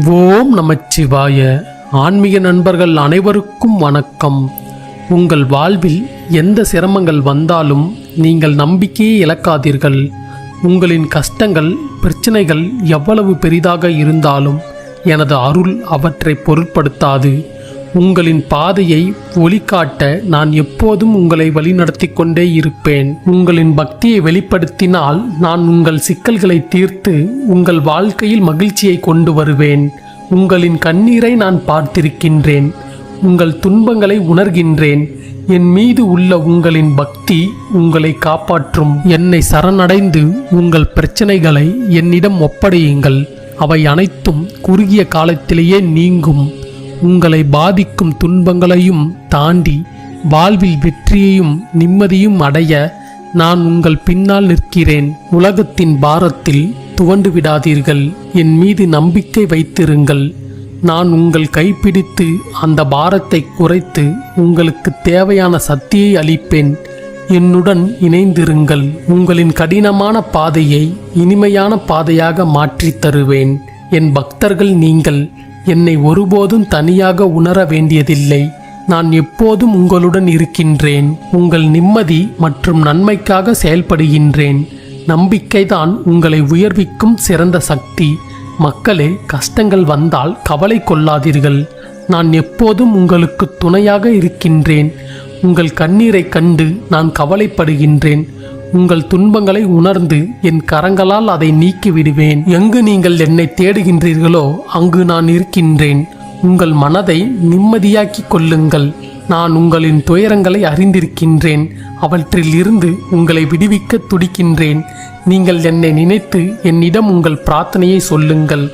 ஓம் நமச்சிவாய. ஆன்மீக நண்பர்கள் அனைவருக்கும் வணக்கம். உங்கள் வாழ்வில் எந்த சிரமங்கள் வந்தாலும் நீங்கள் நம்பிக்கையை இழக்காதீர்கள். உங்களின் கஷ்டங்கள் பிரச்சனைகள் எவ்வளவு பெரிதாக இருந்தாலும் எனது அருள் அவற்றை பொருட்படுத்தாது. உங்களின் பாதையை ஒளிக்காட்ட நான் எப்போதும் உங்களை வழிநடத்தி கொண்டே இருப்பேன். உங்களின் பக்தியை வெளிப்படுத்தினால் நான் உங்கள் சிக்கல்களை தீர்த்து உங்கள் வாழ்க்கையில் மகிழ்ச்சியை கொண்டு வருவேன். உங்களின் கண்ணீரை நான் பார்த்திருக்கின்றேன். உங்கள் துன்பங்களை உணர்கின்றேன். என் மீது உள்ள உங்களின் பக்தி உங்களை காப்பாற்றும். என்னை சரணடைந்து உங்கள் பிரச்சனைகளை என்னிடம் ஒப்படையுங்கள். அவை அனைத்தும் குறுகிய காலத்திலேயே நீங்கும். உங்களை பாதிக்கும் துன்பங்களையும் தாண்டி வாழ்வில் வெற்றியையும் நிம்மதியும் அடைய நான் உங்கள் பின்னால் நிற்கிறேன். உலகத்தின் பாரத்தில் துவண்டு விடாதீர்கள். என் மீது நம்பிக்கை வைத்திருங்கள். நான் உங்கள் கைப்பிடித்து அந்த பாரத்தை குறைத்து உங்களுக்கு தேவையான சக்தியை அளிப்பேன். என்னுடன் இணைந்திருங்கள். உங்களின் கடினமான பாதையை இனிமையான பாதையாக மாற்றித் தருவேன். என் பக்தர்கள் நீங்கள் என்னை ஒருபோதும் தனியாக உணர வேண்டியதில்லை. நான் எப்போதும் உங்களுடன் இருக்கின்றேன். உங்கள் நிம்மதி மற்றும் நன்மைக்காக செயல்படுகின்றேன். நம்பிக்கைதான் உங்களை உயர்விக்கும் சிறந்த சக்தி. மக்களே கஷ்டங்கள் வந்தால் கவலை கொள்ளாதீர்கள். நான் எப்போதும் உங்களுக்கு துணையாக இருக்கின்றேன். உங்கள் கண்ணீரைக் கண்டு நான் கவலைப்படுகின்றேன். உங்கள் துன்பங்களை உணர்ந்து என் கரங்களால் அதை நீக்கி விடுவேன் எங்கு நீங்கள் என்னை தேடுகின்றீர்களோ அங்கு நான் இருக்கின்றேன். உங்கள் மனதை நிம்மதியாக்கிக் கொள்ளுங்கள். நான் உங்களின் துயரங்களை அறிந்திருக்கின்றேன். அவற்றில் இருந்து உங்களை விடுவிக்க துடிக்கின்றேன். நீங்கள் என்னை நினைத்து என்னிடம் உங்கள் பிரார்த்தனையை சொல்லுங்கள்.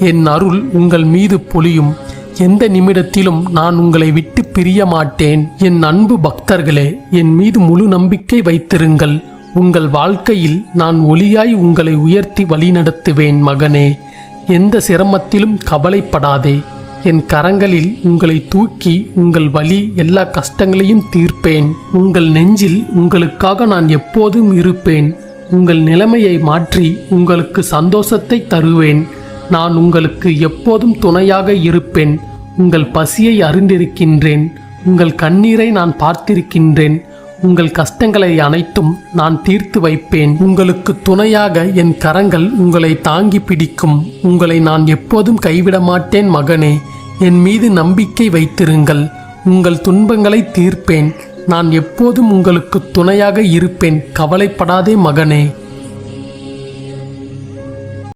என் அருள் உங்கள் மீது பொழியும். எந்த நிமிடத்திலும் நான் உங்களை விட்டு பிரிய மாட்டேன் என் அன்பு பக்தர்களே என் மீது முழு நம்பிக்கை வைத்திருங்கள். உங்கள் வாழ்க்கையில் நான் ஒளியாய் உங்களை உயர்த்தி வழிநடத்துவேன் மகனே. எந்த சிரமத்திலும் கவலைப்படாதே. என் கரங்களில் உங்களை தூக்கி உங்கள் வழி எல்லா கஷ்டங்களையும் தீர்ப்பேன். உங்கள் நெஞ்சில் உங்களுக்காக நான் எப்போதும் இருப்பேன். உங்கள் நிலைமையை மாற்றி உங்களுக்கு சந்தோஷத்தை தருவேன். நான் உங்களுக்கு எப்போதும் துணையாக இருப்பேன். உங்கள் பசியை அறிந்திருக்கின்றேன். உங்கள் கண்ணீரை நான் பார்த்திருக்கின்றேன். உங்கள் கஷ்டங்களை அனைத்தும் நான் தீர்த்து வைப்பேன். உங்களுக்கு துணையாக என் கரங்கள் உங்களை தாங்கி பிடிக்கும். உங்களை நான் எப்போதும் கைவிட மாட்டேன் மகனே. என் மீது நம்பிக்கை வைத்திருங்கள். உங்கள் துன்பங்களை தீர்ப்பேன். நான் எப்போதும் உங்களுக்கு துணையாக இருப்பேன். கவலைப்படாதே மகனே.